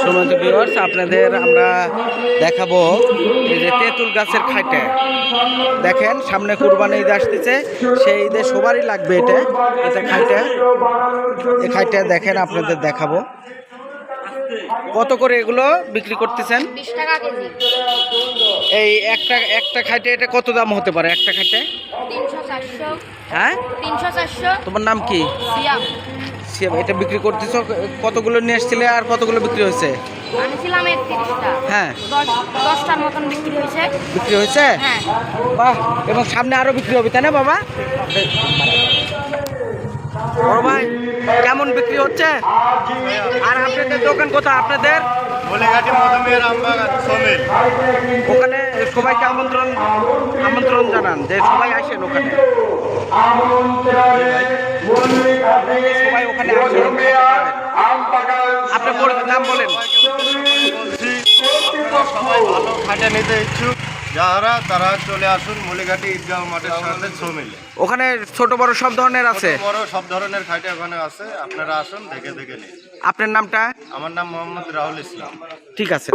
Sumanta viewers আপনাদের আমরা দেখাবো এই যে তেঁতুল গাছের খাইটে। দেখেন সামনে কুরবানি ঈদ আসতেছে সেই ঈদে সবারই লাগবে এটা এটা খাইটে। এই খাইটা দেখেন আপনাদের দেখাবো। কত করে এগুলো বিক্রি করতেছেন? এই একটা একটা খাইটে এটা কত দাম হতে পারে? একটা খাইটে? হ্যাঁ? তিনশো চারশো। তোমার নাম কি? সিয়াম এটা বিক্রি করতেছো কতগুলো নিয়ে এসছিলে আর কতগুলো বিক্রি হয়েছে? আনিছিলাম হ্যাঁ। মতন বিক্রি হয়েছে। বিক্রি হয়েছে? হ্যাঁ। বাহ এবং সামনে আরও বিক্রি হবে তাই না বাবা? বড় ভাই কেমন বিক্রি হচ্ছে? আর আপনাদের দোকান কোথায়? আপনাদের? ওখানে সবাইকে আমন্ত্রণ আমন্ত্রণ জানান যে সবাই আসেন ওখানে। সবাই ওখানে আপনি নাম বলেন। সবাই ভালো নিতে ইচ্ছুক যারা তারা চলে আসুন ওখানে সব ধরনের আছে বড় সব ধরনের আছে? আপনারা আসুন আপনার নামটা? আমার নাম মোহাম্মদ রাহুল ইসলাম ঠিক আছে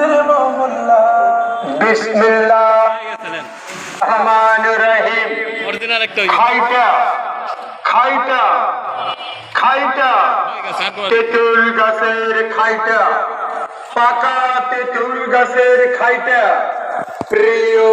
দেন মহল্লা বিসমিল্লাহ। রহমান রহিম খাইটা খাইটা খাইটা। তেঁতুল গাছের খাইটা। পাকা তেঁতুল গাছের খাইটা। প্রিয়